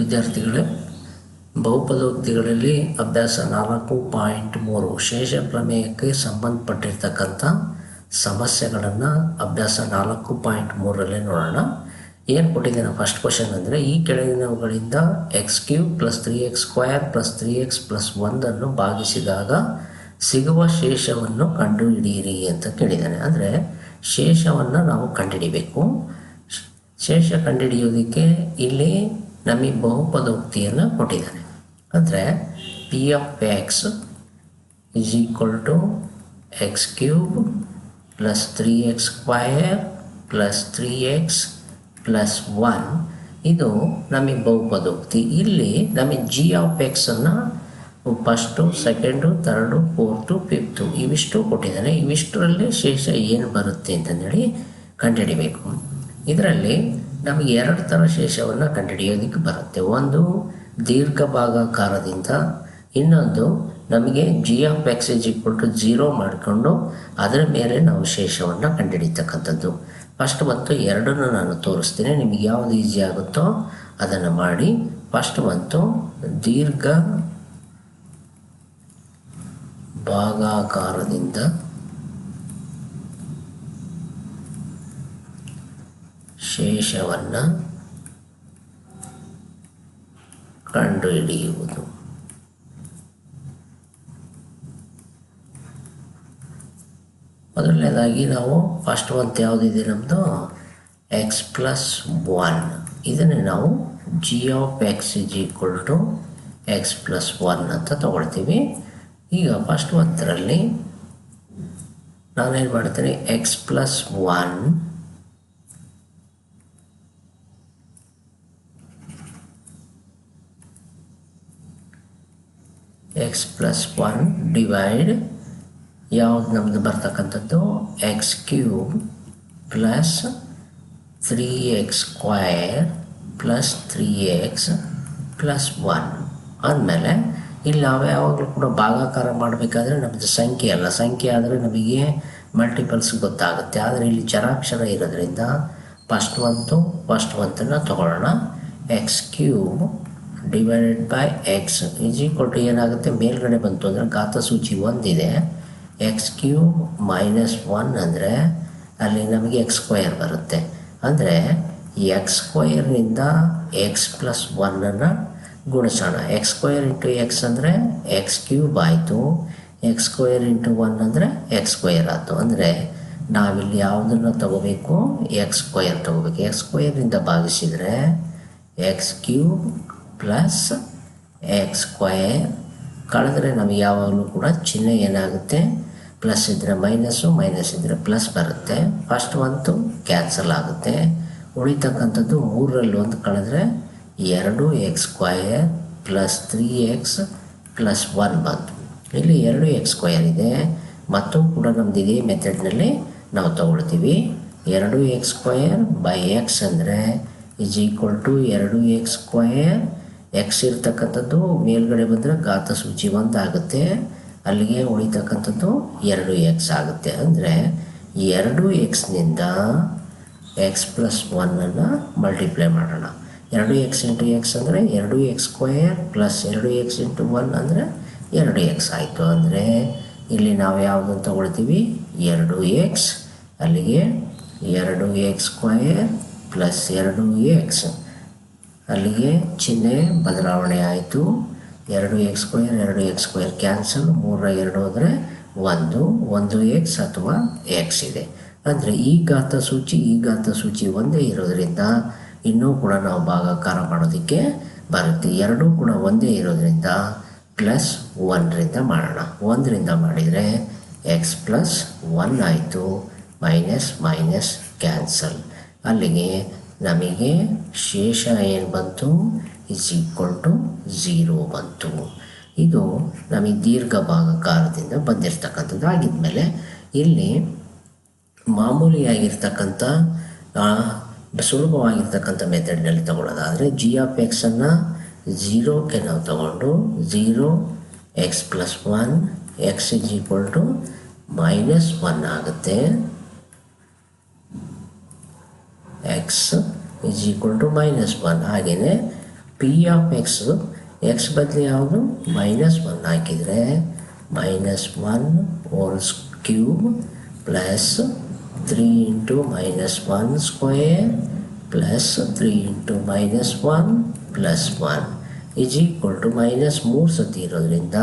ವಿದ್ಯಾರ್ಥಿಗಳೇ, ಬಹುಪದೋಕ್ತಿಗಳಲ್ಲಿ ಅಭ್ಯಾಸ ನಾಲ್ಕು ಪಾಯಿಂಟ್ ಮೂರು ಶೇಷ ಪ್ರಮೇಯಕ್ಕೆ ಸಂಬಂಧಪಟ್ಟಿರ್ತಕ್ಕಂಥ ಸಮಸ್ಯೆಗಳನ್ನು ಅಭ್ಯಾಸ ನಾಲ್ಕು ಪಾಯಿಂಟ್ ಮೂರರಲ್ಲಿ ನೋಡೋಣ. ಏನು ಕೊಟ್ಟಿದ್ದೇನೆ ಫಸ್ಟ್ ಕ್ವಶನ್ ಅಂದರೆ, ಈ ಕೆಳಗಿನವುಗಳಿಂದ X cube plus three X square plus three X plus ಒಂದನ್ನು ಭಾಗಿಸಿದಾಗ ಸಿಗುವ ಶೇಷವನ್ನು ಕಂಡುಹಿಡಿಯಿರಿ ಅಂತ ಕೇಳಿದ್ದಾನೆ. ಅಂದರೆ ಶೇಷವನ್ನು ನಾವು ಕಂಡುಹಿಡಿಬೇಕು. ಶೇಷ ಕಂಡುಹಿಡಿಯೋದಕ್ಕೆ ಇಲ್ಲಿ ನಮಗೆ ಬಹುಪದೋಕ್ತಿಯನ್ನು ಕೊಟ್ಟಿದ್ದಾರೆ. ಅಂದರೆ P of X is equal to X cube plus three X square plus three X plus one ಇದು ನಮಗೆ ಬಹುಪದೋಕ್ತಿ ಇಲ್ಲಿ ನಮಗೆ G of ಎಕ್ಸನ್ನು first second third fourth fifth ಇವಿಷ್ಟು ಕೊಟ್ಟಿದ್ದಾರೆ. ಇವಿಷ್ಟರಲ್ಲಿ ಶೇಷ ಏನು ಬರುತ್ತೆ ಅಂತಂದೇಳಿ ಕಂಡುಹಿಡಿಬೇಕು. ಇದರಲ್ಲಿ ನಮಗೆ ಎರಡು ಥರ ಶೇಷವನ್ನು ಕಂಡುಹಿಡಿಯೋದಕ್ಕೆ ಬರುತ್ತೆ. ಒಂದು ದೀರ್ಘ ಭಾಗಾಕಾರದಿಂದ, ಇನ್ನೊಂದು ನಮಗೆ G of X is equal to zero ಮಾಡಿಕೊಂಡು ಅದರ ಮೇಲೆ ನಾವು ಶೇಷವನ್ನು ಕಂಡುಹಿಡಿತಕ್ಕಂಥದ್ದು ಫಸ್ಟ್ ಮತ್ತು ಎರಡನ್ನು ನಾನು ತೋರಿಸ್ತೀನಿ. ನಿಮಗೆ ಯಾವುದು ಈಸಿ ಆಗುತ್ತೋ ಅದನ್ನು ಮಾಡಿ. ಫಸ್ಟ್ ಮತ್ತು ದೀರ್ಘ ಭಾಗಾಕಾರದಿಂದ ಶೇಷವನ್ನು ಕಂಡುಹಿಡಿಯುವುದು. ಮೊದಲನೇದಾಗಿ ನಾವು ಫಸ್ಟ್ ಮಂತ್ ಯಾವುದಿದೆ ನಮ್ಮದು ಎಕ್ಸ್ ಪ್ಲಸ್ ಒನ್ ಇದನ್ನೇ ನಾವು G of X is equal to X plus one ಅಂತ ತಗೊಳ್ತೀವಿ. ಈಗ ಫಸ್ಟ್ ಮಂತ್ರಲ್ಲಿ ನಾನೇನು ಮಾಡ್ತೀನಿ? X plus one X plus one divide ಯಾವ್ದು ನಮ್ಮದು ಬರ್ತಕ್ಕಂಥದ್ದು X cube plus three X square plus three X plus one ಆದಮೇಲೆ ಇಲ್ಲಿ ನಾವು ಯಾವಾಗಲೂ ಕೂಡ ಭಾಗಾಕಾರ ಮಾಡಬೇಕಾದ್ರೆ ನಮ್ಮದು ಸಂಖ್ಯೆ ಅಲ್ಲ. ಸಂಖ್ಯೆ ಆದರೆ ನಮಗೆ ಮಲ್ಟಿಪಲ್ಸ್ ಗೊತ್ತಾಗುತ್ತೆ. ಆದರೆ ಇಲ್ಲಿ ಚರಾಕ್ಷರ ಇರೋದ್ರಿಂದ ಫಸ್ಟ್ ಒಂತು ಫಸ್ಟ್ ಒಂತನ್ನು ತಗೊಳ್ಳೋಣ. X cube divided by X is equal to ಏನಾಗುತ್ತೆ? ಮೇಲ್ಗಡೆ ಬಂತು ಅಂದರೆ ಘಾತ ಸೂಚಿ ಒಂದಿದೆ. ಎಕ್ಸ್ ಕ್ಯೂ ಮೈನಸ್ ಒನ್ ಅಂದರೆ ಅಲ್ಲಿ ನಮಗೆ ಎಕ್ಸ್ ಸ್ಕ್ವಯರ್ ಬರುತ್ತೆ. ಅಂದರೆ ಎಕ್ಸ್ ಸ್ಕ್ವಯರ್ನಿಂದ ಎಕ್ಸ್ ಪ್ಲಸ್ ಒನ್ನನ್ನು ಗುಣಿಸೋಣ. ಎಕ್ಸ್ ಸ್ಕ್ವಯರ್ ಇಂಟು ಎಕ್ಸ್ ಅಂದರೆ ಎಕ್ಸ್ ಕ್ಯೂಬ್ ಆಯಿತು. ಎಕ್ಸ್ ಸ್ಕ್ವಯರ್ ಇಂಟು ಒನ್ ಅಂದರೆ ಎಕ್ಸ್ ಸ್ಕ್ವಯರ್ ಆಯಿತು. ಅಂದರೆ ನಾವಿಲ್ಲಿ ಯಾವುದನ್ನು ತಗೋಬೇಕು? ಎಕ್ಸ್ ಸ್ಕ್ವಯರ್ ತಗೋಬೇಕು. ಎಕ್ಸ್ ಸ್ಕ್ವಯರ್ನಿಂದ ಭಾಗಿಸಿದರೆ X cube plus X square ಕಳೆದ್ರೆ ನಮಗೆ ಯಾವಾಗಲೂ ಕೂಡ ಚಿಹ್ನೆ ಏನಾಗುತ್ತೆ? ಪ್ಲಸ್ ಇದ್ದರೆ ಮೈನಸ್ಸು ಮೈನಸ್ ಇದ್ದರೆ ಪ್ಲಸ್ ಬರುತ್ತೆ. ಫಸ್ಟ್ ಒಂದು ಕ್ಯಾನ್ಸಲ್ ಆಗುತ್ತೆ. ಉಳಿತಕ್ಕಂಥದ್ದು ಮೂರರಲ್ಲಿ ಒಂದು ಕಳೆದ್ರೆ ಎರಡು X square plus three X plus one ಬಂತು. ಇಲ್ಲಿ ಎರಡು ಎಕ್ಸ್ ಸ್ಕ್ವಯರ್ ಇದೆ. ಮತ್ತು ಕೂಡ ನಮ್ದು ಇದೇ ಮೆಥಡ್ನಲ್ಲಿ ನಾವು ತಗೊಳ್ತೀವಿ. ಎರಡು ಎಕ್ಸ್ ಸ್ಕ್ವಯರ್ ಬೈ ಎಕ್ಸ್ ಅಂದರೆ ಇಸ್ ಈಕ್ವಲ್ ಟು ಎರಡು ಎಕ್ಸ್ ಸ್ಕ್ವಯರ್ ಎಕ್ಸ್ ಇರ್ತಕ್ಕಂಥದ್ದು, ಮೇಲ್ಗಡೆ ಬಂದರೆ ಘಾತ ಸೂಚಿ ಒಂದು ಆಗುತ್ತೆ. ಅಲ್ಲಿಗೆ ಉಳಿತಕ್ಕಂಥದ್ದು ಎರಡು ಎಕ್ಸ್ ಆಗುತ್ತೆ. ಅಂದರೆ ಎರಡು ಎಕ್ಸ್ನಿಂದ ಎಕ್ಸ್ ಪ್ಲಸ್ ಒನ್ನನ್ನು ಮಲ್ಟಿಪ್ಲೈ ಮಾಡೋಣ. ಎರಡು ಎಕ್ಸ್ ಇಂಟು ಎಕ್ಸ್ ಅಂದರೆ ಎರಡು ಎಕ್ಸ್ ಸ್ಕ್ವಯರ್ ಪ್ಲಸ್ ಎರಡು ಎಕ್ಸ್ ಇಂಟು ಒನ್ ಅಂದರೆ ಎರಡು ಎಕ್ಸ್ ಆಯಿತು. ಅಂದರೆ ಇಲ್ಲಿ ನಾವು ಯಾವುದನ್ನು ತಗೊಳ್ತೀವಿ? ಎರಡು ಎಕ್ಸ್ ಅಲ್ಲಿಗೆ ಎರಡು ಎಕ್ಸ್ ಸ್ಕ್ವಯರ್ ಪ್ಲಸ್ ಎರಡು ಎಕ್ಸ್ ಅಲ್ಲಿಗೆ ಚಿಹ್ನೆ ಬದಲಾವಣೆ ಆಯಿತು. ಎರಡು ಎಕ್ಸ್ ಸ್ಕ್ವೇರ್, ಎರಡು ಎಕ್ಸ್ ಸ್ಕ್ವೇರ್ ಕ್ಯಾನ್ಸಲ್ ಮೂರ ಎರಡು ಅಂದರೆ ಒಂದು ಒಂದು ಎಕ್ಸ್ ಅಥವಾ ಎಕ್ಸ್ ಇದೆ. ಅಂದರೆ ಈ ಘಾತ ಸೂಚಿ, ಈ ಘಾತ ಸೂಚಿ ಒಂದೇ ಇರೋದರಿಂದ ಇನ್ನೂ ಕೂಡ ನಾವು ಭಾಗಾಕಾರ ಮಾಡೋದಕ್ಕೆ ಬರುತ್ತೆ. ಎರಡೂ ಕೂಡ ಒಂದೇ ಇರೋದರಿಂದ ಪ್ಲಸ್ ಒನ್ರಿಂದ ಮಾಡೋಣ. ಒಂದರಿಂದ ಮಾಡಿದರೆ ಎಕ್ಸ್ ಪ್ಲಸ್ ಒನ್ ಆಯಿತು. Minus minus cancel. ಅಲ್ಲಿಗೆ ನಮಗೆ ಶೇಷ ಏನು ಬಂತು? ಇಸ್ ಈಕ್ವಲ್ ಟು ಝೀರೋ ಬಂತು. ಇದು ನಮಗೆ ದೀರ್ಘ ಭಾಗಕಾರದಿಂದ ಬಂದಿರತಕ್ಕಂಥದ್ದು ಆಗಿದ್ಮೇಲೆ ಇಲ್ಲಿ ಮಾಮೂಲಿಯಾಗಿರ್ತಕ್ಕಂಥ ಸುಲಭವಾಗಿರ್ತಕ್ಕಂಥ ಮೆಥಡ್ನಲ್ಲಿ ತಗೊಳ್ಳೋದಾದರೆ ಜಿ ಆಫ್ ಎಕ್ಸನ್ನು ಝೀರೋಕ್ಕೆ ನಾವು ತಗೊಂಡು zero X plus one X is equal to minus one ಆಗುತ್ತೆ. X is equal to minus one ಹಾಗೆಯೇ ಪಿ ಆಫ್ ಎಕ್ಸ್ ಎಕ್ಸ್ ಬದಲು ಯಾವುದು? ಮೈನಸ್ ಒನ್ ಹಾಕಿದರೆ minus one whole cube plus three into minus one square plus three into minus one plus one is equal to minus ಮೂರು ಸತಿ ಇರೋದ್ರಿಂದ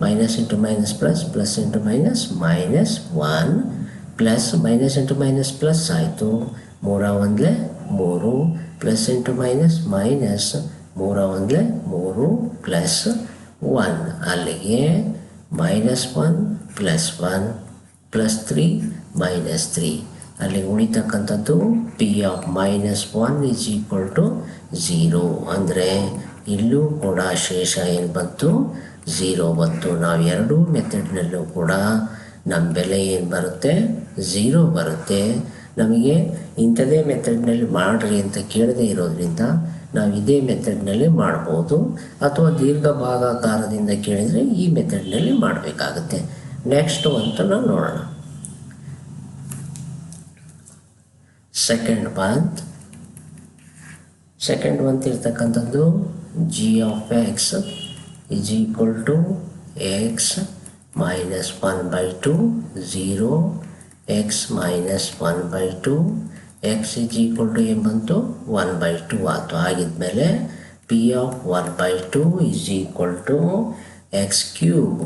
minus into minus plus plus into minus minus one plus minus into minus plus ಆಯಿತು ಮೂರ ಒಂದಲೇ ಮೂರು plus into minus minus ಮೂರ ಒಂದಲೇ ಮೂರು ಪ್ಲಸ್ ಒನ್ ಅಲ್ಲಿಗೆ minus one plus one plus three minus three ಅಲ್ಲಿ ಉಳಿತಕ್ಕಂಥದ್ದು P of minus one is equal to zero ಅಂದರೆ ಇಲ್ಲೂ ಕೂಡ ಶೇಷ ಏನು ಬಂತು ಝೀರೋ ಬಂತು ನಾವು ಎರಡೂ ಮೆಥಡ್ನಲ್ಲೂ ಕೂಡ ನಮ್ಮ ಬೆಲೆ ಏನು ಬರುತ್ತೆ? ಝೀರೋ ಬರುತ್ತೆ. ನಮಗೆ ಇಂಥದೇ ಮೆಥಡ್ನಲ್ಲಿ ಮಾಡಿರಿ ಅಂತ ಕೇಳದೇ ಇರೋದ್ರಿಂದ ನಾವು ಇದೇ ಮೆಥಡ್ನಲ್ಲಿ ಮಾಡ್ಬೋದು. ಅಥವಾ ದೀರ್ಘ ಭಾಗಾಕಾರದಿಂದ ಕೇಳಿದರೆ ಈ ಮೆಥಡ್ನಲ್ಲಿ ಮಾಡಬೇಕಾಗುತ್ತೆ. ನೆಕ್ಸ್ಟ್ ಅಂತ ನಾವು ನೋಡೋಣ. ಸೆಕೆಂಡ್ ಮಂತ್ ಸೆಕೆಂಡ್ ಮಂತ್ ಇರ್ತಕ್ಕಂಥದ್ದು G of X is equal to X minus one by two zero X minus one by two X is equal to ಏನು ಬಂತು ಒನ್ ಬೈ ಟು ಆಯಿತು ಆಗಿದ್ಮೇಲೆ P of one by two is equal to X cube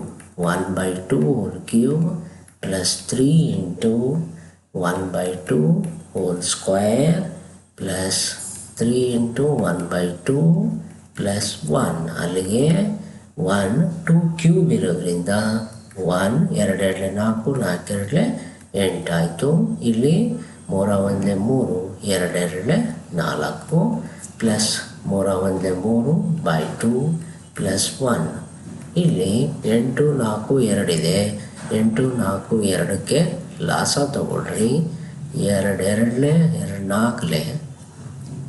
one by two whole cube plus three into one by two whole square plus three into one by two plus one ಅಲ್ಲಿಗೆ one to cube ಇರೋದ್ರಿಂದ one ಎರಡೆರಡಲೆ ನಾಲ್ಕು, ನಾಲ್ಕೆರಡಲೆ ಎಂಟಾಯಿತು. ಇಲ್ಲಿ ಮೂರ ಒಂದೇ ಮೂರು, ಎರಡೆರಡಲೆ ನಾಲ್ಕು. ಪ್ಲಸ್ ಮೂರ ಒಂದೇ ಮೂರು ಬೈ ಟು ಪ್ಲಸ್ ಒನ್ ಇಲ್ಲಿ ಎಂಟು, ನಾಲ್ಕು ಎರಡಿದೆ ಎಂಟು, ನಾಲ್ಕು, ಎರಡಕ್ಕೆ ಲಾಸ ತಗೊಳ್ರಿ. ಎರಡೆರಡಲೆ ಎರಡು ನಾಲ್ಕಲೆ,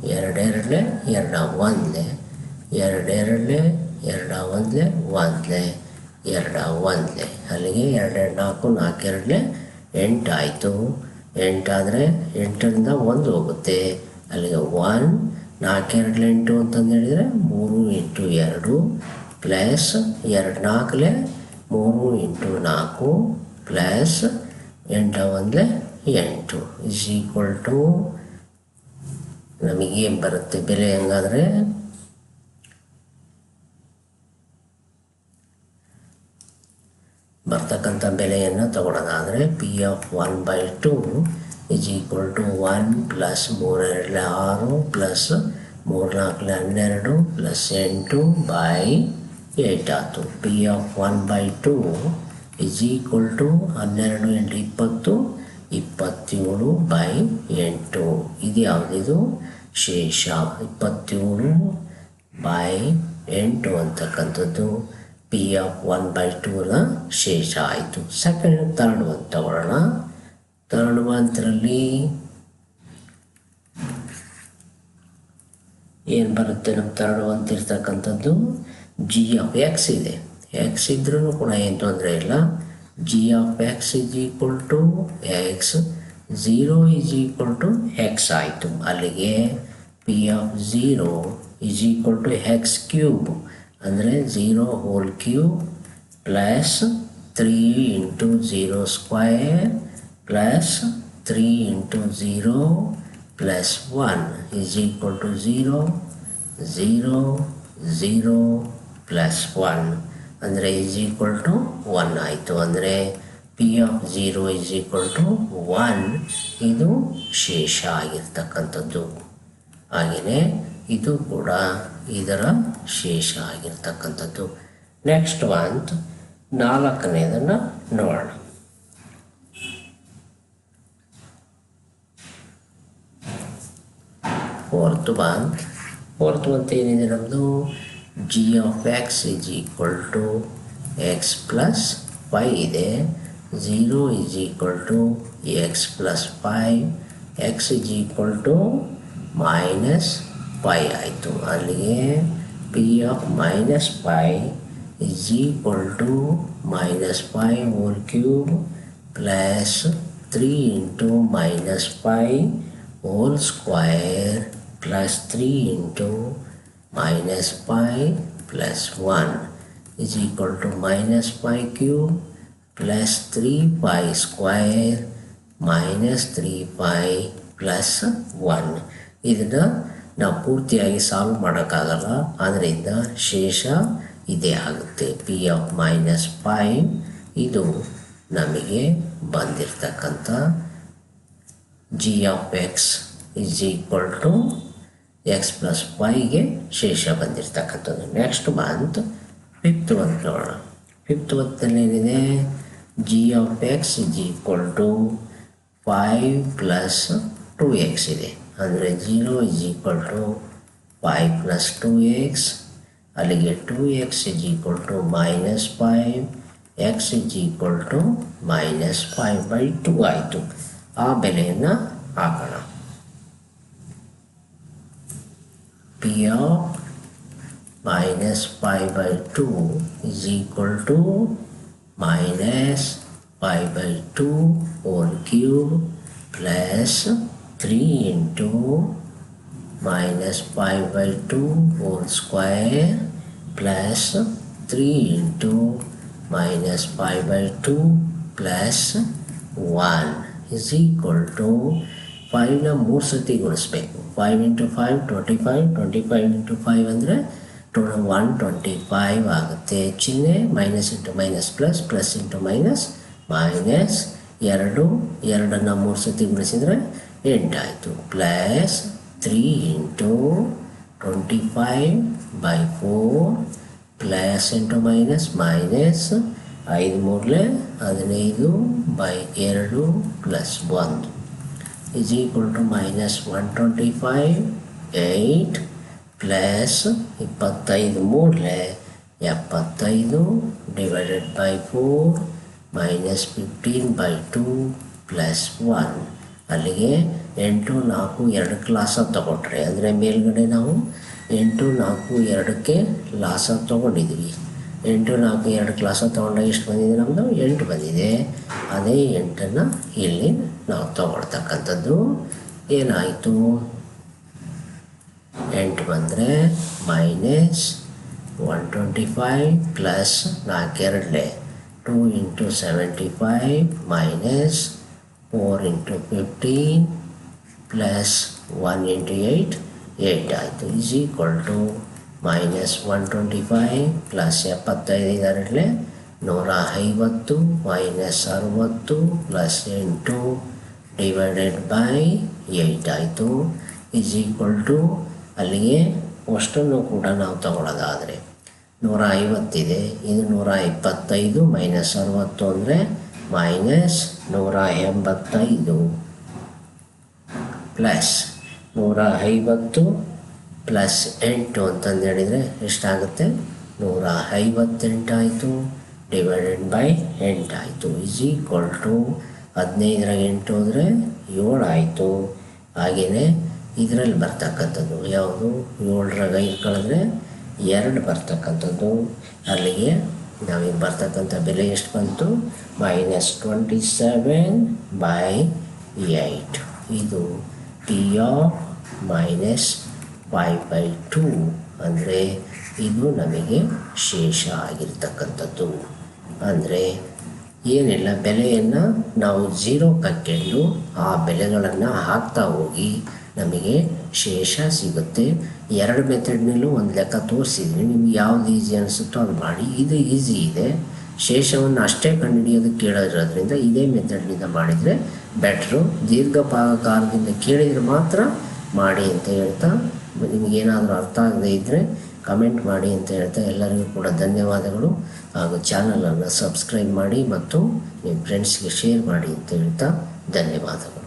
ಎರಡೆರಡಲೆ ಎರಡ ಒಂದಲೆ, ಎರಡೆರಡಲೆ ಎರಡ ಒಂದಲೆ ಒಂದಲೆ. ಎರಡ ಒಂದ್ಲೆ ಅಲ್ಲಿಗೆ ಎರಡೆರಡು ನಾಲ್ಕು ನಾಲ್ಕು ನಾಲ್ಕೆರಡಲೆ ಎಂಟಾಯಿತು. ಎಂಟಾದರೆ ಎಂಟರಿಂದ ಒಂದು ಹೋಗುತ್ತೆ. ಅಲ್ಲಿಗೆ ಒನ್ ನಾಲ್ಕೆರಡಲೆ ಎಂಟು ಅಂತಂದು ಹೇಳಿದರೆ ಮೂರು ಇಂಟು ಎರಡು ಪ್ಲಸ್ ಎರಡು ನಾಲ್ಕಲೆ ಮೂರು ಇಂಟು ನಾಲ್ಕು ಪ್ಲಸ್ ಎಂಟ ಒಂದಲೆ ಎಂಟು. ಇಸ್ ಈಕ್ವಲ್ ಟು ನಮಗೇನು ಬರುತ್ತೆ? ಬೆಲೆ ಹೆಂಗಾದರೆ ಬರ್ತಕ್ಕಂಥ ಬೆಲೆಯನ್ನು ತಗೊಳ್ಳೋದಾದರೆ P of one by two is equal to one plus ಮೂರೆರಡಲೆ ಆರು ಪ್ಲಸ್ ಮೂರು ನಾಲ್ಕಲೆ ಹನ್ನೆರಡು ಪ್ಲಸ್ ಎಂಟು ಬೈ ಏಟ್ ಆಯಿತು. P of one by two is equal to ಹನ್ನೆರಡು ಎಂಟು ಇಪ್ಪತ್ತು, ಇಪ್ಪತ್ತೇಳು ಬೈ ಎಂಟು. ಇದು ಯಾವುದಿದು? ಶೇಷ. ಇಪ್ಪತ್ತೇಳು ಬೈ ಎಂಟು ಅಂತಕ್ಕಂಥದ್ದು. ಪಿ ಆಫ್ ಒನ್ ಬೈ ಟೂನ ಶೇಷ ಆಯಿತು. ಸೆಕೆಂಡ್ ತರ್ಡ್ ಒನ್ ತಗೊಳ್ಳೋಣ ತರ್ಡ್ ಮಂತ್ರಲ್ಲಿ ಏನು ಬರುತ್ತೆ ನಮ್ಮ ತರ್ಡ್ ಒನ್ ಇರ್ತಕ್ಕಂಥದ್ದು? ಜಿ ಆಫ್ ಎಕ್ಸ್ ಇದೆ. ಎಕ್ಸ್ ಇದ್ರೂ ಕೂಡ ಏನು ತೊಂದರೆ ಇಲ್ಲ. G of X is equal to X zero is equal to X ಆಯಿತು. ಅಲ್ಲಿಗೆ P of zero is equal to X cube ಅಂದರೆ zero whole cube plus three into zero square plus three into zero plus one is equal to zero zero zero plus one ಅಂದರೆ is equal to one ಆಯಿತು. ಅಂದರೆ P of zero is equal to one ಇದು ಶೇಷ ಆಗಿರ್ತಕ್ಕಂಥದ್ದು. ಹಾಗೆಯೇ ಇದು ಕೂಡ ಇದರ ಶೇಷ ಆಗಿರ್ತಕ್ಕಂಥದ್ದು. ನೆಕ್ಸ್ಟ್ ಮಂತ್ ನಾಲ್ಕನೇದನ್ನು ನೋಡೋಣ. ಫೋರ್ತ್ ಮಂತ್ ಫೋರ್ತ್ ಮಂತ್ ಏನಿದೆ ನಮ್ಮದು G of X is equal to X plus five ಇದೆ. Zero is equal to X plus five X is equal to minus five ಆಯಿತು. ಅಲ್ಲಿಗೆ p of minus phi is equal to minus phi whole cube plus three into minus phi whole square plus three into minus pi plus 1 is equal to minus pi cube plus 3 pi square minus 3 pi plus 1 ಇದನ್ನು ನಾವು ಪೂರ್ತಿಯಾಗಿ solve ಮಾಡೋಕ್ಕಾಗಲ್ಲ. ಆದ್ದರಿಂದ ಶೇಷ ಇದೇ ಆಗುತ್ತೆ. P of minus five ಇದು ನಮಗೆ ಬಂದಿರತಕ್ಕಂಥ G of X is equal to X plus ಫೈವ್ಗೆ ಶೇಷ ಬಂದಿರತಕ್ಕಂಥದ್ದು. ನೆಕ್ಸ್ಟ್ ಮಂತ್ ಫಿಫ್ತ್ ಮಂತ್ ನೋಡೋಣ. ಫಿಫ್ತ್ ಮಂತಲ್ಲಿ ಏನಿದೆ? G of X is equal to five plus two X ಇದೆ. ಅಂದರೆ zero is equal to five plus two X ಅಲ್ಲಿಗೆ two X is equal to minus five X is equal to minus five by two ಆಯಿತು ಆ ಬೆಲೆಯನ್ನು ಹಾಕೋಣ P of minus five by two is equal to minus five by two whole cube plus three into minus 5 by 2 whole square plus 3 into minus 5 by 2 plus 1 is equal to 5ನ ಮೂರು ಸತಿ ಗುಣಿಸ್ಬೇಕು. Five into five twenty five twenty five into five ಅಂದರೆ two one twenty five ಆಗುತ್ತೆ. ಚಿಹ್ನೆ minus into minus plus plus into minus minus ಎರಡು. ಎರಡನ್ನು ಮೂರು ಸತಿ ಗುಣಿಸಿದರೆ ಎಂಟಾಯಿತು plus three into twenty five by four plus into minus minus ಐದು ಮೂರಲೆ ಹದಿನೈದು ಬೈ ಎರಡು ಪ್ಲಸ್ ಒಂದು is equal to minus 125 eight plus ಇಪ್ಪತ್ತೈದು ಮೂರಲೆ ಎಪ್ಪತ್ತೈದು divided by four minus fifteen by two plus one ಅಲ್ಲಿಗೆ ಎಂಟು, ನಾಲ್ಕು, ಎರಡು ಲಾಸ ತಗೊಂಡ್ರೆ, ಅಂದರೆ ಮೇಲ್ಗಡೆ ನಾವು ಎಂಟು, ನಾಲ್ಕು, ಎರಡಕ್ಕೆ ಲಾಸ ತೊಗೊಂಡಿದ್ವಿ. ಎಂಟು, ನಾಲ್ಕು, ಎರಡು ಕ್ಲಾಸ ತೊಗೊಂಡಾಗ ಎಷ್ಟು ಬಂದಿದೆ ನಮ್ಮದು ಎಂಟು ಬಂದಿದೆ. ಅದೇ ಎಂಟನ್ನು ಇಲ್ಲಿ ನಾವು ತೊಗೊಳ್ತಕ್ಕಂಥದ್ದು. ಏನಾಯಿತು? ಎಂಟು ಬಂದರೆ minus one twenty five plus ನಾಲ್ಕೆರಡಲೆ two into seventy five minus four into fifteen plus one into eight eight ಆಯಿತು is equal to minus one twenty five plus ಎಪ್ಪತ್ತೈದು ಇದರಲ್ಲಿ ನೂರ ಐವತ್ತು ಮೈನಸ್ ಅರುವತ್ತು ಪ್ಲಸ್ ಎಂಟು ಡಿವೈಡೆಡ್ ಬೈ ಏಯ್ಟ್ ಆಯಿತು. Is equal to ಅಲ್ಲಿಗೆ ಅಷ್ಟನ್ನು ಕೂಡ ನಾವು ತಗೊಳ್ಳೋದಾದರೆ ನೂರ ಐವತ್ತಿದೆ ಇದು. ನೂರ ಇಪ್ಪತ್ತೈದು ಮೈನಸ್ ಅರುವತ್ತು ಅಂದರೆ ಮೈನಸ್ ನೂರ ಎಂಬತ್ತೈದು ಪ್ಲಸ್ ನೂರ ಐವತ್ತು ಪ್ಲಸ್ ಎಂಟು ಅಂತಂದು ಹೇಳಿದರೆ ಎಷ್ಟಾಗುತ್ತೆ ನೂರ ಐವತ್ತೆಂಟಾಯಿತು ಡಿವೈಡೆಡ್ ಬೈ ಎಂಟಾಯಿತು ಈಸ್ ಈಕ್ವಲ್ ಟು ಹದಿನೈದರಾಗ ಎಂಟು ಅಂದರೆ ಏಳಾಯಿತು ಹಾಗೆಯೇ ಇದರಲ್ಲಿ ಬರ್ತಕ್ಕಂಥದ್ದು ಯಾವುದು ಏಳರಾಗ ಐದು ಕಳೆದ್ರೆ ಎರಡು ಬರ್ತಕ್ಕಂಥದ್ದು ಅಲ್ಲಿಗೆ ನಾವೀಗ ಬರ್ತಕ್ಕಂಥ ಬೆಲೆ ಎಷ್ಟು ಬಂತು? Minus twenty seven by eight ಇದು P of minus five by two ಅಂದರೆ ಇದು ನಮಗೆ ಶೇಷ ಆಗಿರ್ತಕ್ಕಂಥದ್ದು. ಅಂದರೆ ಏನೆಲ್ಲ, ಬೆಲೆಯನ್ನು ನಾವು ಝೀರೋ ಕಕ್ಕೆಂಡು ಆ ಬೆಲೆಗಳನ್ನು ಹಾಕ್ತಾ ಹೋಗಿ ನಮಗೆ ಶೇಷ ಸಿಗುತ್ತೆ. ಎರಡು ಮೆಥಡ್ನಲ್ಲೂ ಒಂದು ಲೆಕ್ಕ ತೋರಿಸಿದ್ರೆ ನಿಮ್ಗೆ ಯಾವ್ದು ಈಸಿ ಅನಿಸುತ್ತೋ ಅದು ಮಾಡಿ. ಇದು ಈಸಿ ಇದೆ. ಶೇಷವನ್ನು ಅಷ್ಟೇ ಕಂಡುಹಿಡಿಯೋದಕ್ಕೆ ಕೇಳೋದ್ರಿಂದ ಇದೇ ಮೆಥಡ್ನಿಂದ ಮಾಡಿದರೆ ಬೆಟ್ರು ದೀರ್ಘಪಾಕಾರದಿಂದ ಕೇಳಿದರೆ ಮಾತ್ರ ಮಾಡಿ ಅಂತ ಹೇಳ್ತಾ ನಿಮಗೇನಾದರೂ ಅರ್ಥ ಆಗದೇ ಇದ್ದರೆ ಕಮೆಂಟ್ ಮಾಡಿ ಅಂತ ಹೇಳ್ತಾ ಎಲ್ಲರಿಗೂ ಕೂಡ ಧನ್ಯವಾದಗಳು. ಹಾಗೂ ಚಾನಲನ್ನು ಸಬ್ಸ್ಕ್ರೈಬ್ ಮಾಡಿ ಮತ್ತು ನಿಮ್ಮ ಫ್ರೆಂಡ್ಸ್ಗೆ ಶೇರ್ ಮಾಡಿ ಅಂತ ಹೇಳ್ತಾ ಧನ್ಯವಾದಗಳು.